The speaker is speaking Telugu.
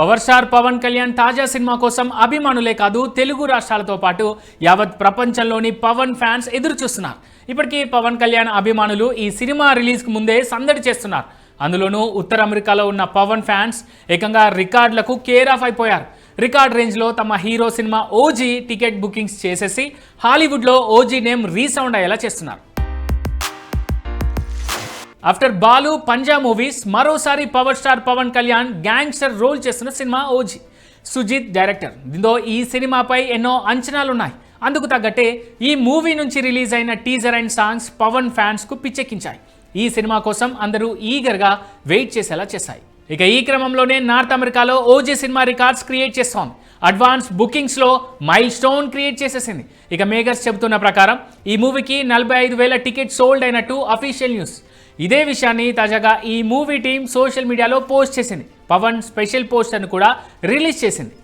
పవర్ స్టార్ పవన్ కళ్యాణ్ తాజా సినిమా కోసం అభిమానులే కాదు తెలుగు రాష్ట్రాలతో పాటు యావత్ ప్రపంచంలోని పవన్ ఫ్యాన్స్ ఎదురు చూస్తున్నారు ఇప్పటికీ పవన్ కళ్యాణ్ అభిమానులు ఈ సినిమా రిలీజ్కి ముందే సందడి చేస్తున్నారు. అందులోనూ ఉత్తర అమెరికాలో ఉన్న పవన్ ఫ్యాన్స్ ఏకంగా రికార్డులకు కేర్ ఆఫ్ అయిపోయారు. రికార్డ్ రేంజ్లో తమ hero cinema OG ticket bookings చేసేసి హాలీవుడ్లో ఓజీ నేమ్ రీసౌండ్ అయ్యేలా చేస్తున్నారు. ఆఫ్టర్ బాలు పంజా మూవీస్ మరోసారి power star Pawan Kalyan gangster role చేస్తున్న సినిమా ఓజీ. సుజిత్ డైరెక్టర్. దీంతో ఈ సినిమాపై ఎన్నో అంచనాలు ఉన్నాయి అందుకు తగ్గట్టే ఈ మూవీ నుంచి రిలీజ్ అయిన టీజర్ అండ్ సాంగ్స్ పవన్ ఫ్యాన్స్కు పిచ్చెక్కించాయి. ఈ సినిమా కోసం అందరూ ఈగర్గా వెయిట్ చేసేలా చేశాయి. ఇక ఈ క్రమంలోనే నార్త్ అమెరికాలో ఓజీ సినిమా రికార్డ్స్ క్రియేట్ చేస్తోంది. అడ్వాన్స్ బుకింగ్స్లో మైల్ స్టోన్ క్రియేట్ చేసేసింది. ఇక మేకర్స్ చెబుతున్న ప్రకారం ఈ మూవీకి నలభై ఐదు వేల టికెట్ సోల్డ్ అయినట్టు అఫీషియల్ న్యూస్. ఇదే విషయాన్ని తాజాగా ఈ మూవీ టీం సోషల్ మీడియాలో పోస్ట్ చేసింది. పవన్ స్పెషల్ పోస్టర్ను కూడా రిలీజ్ చేసింది.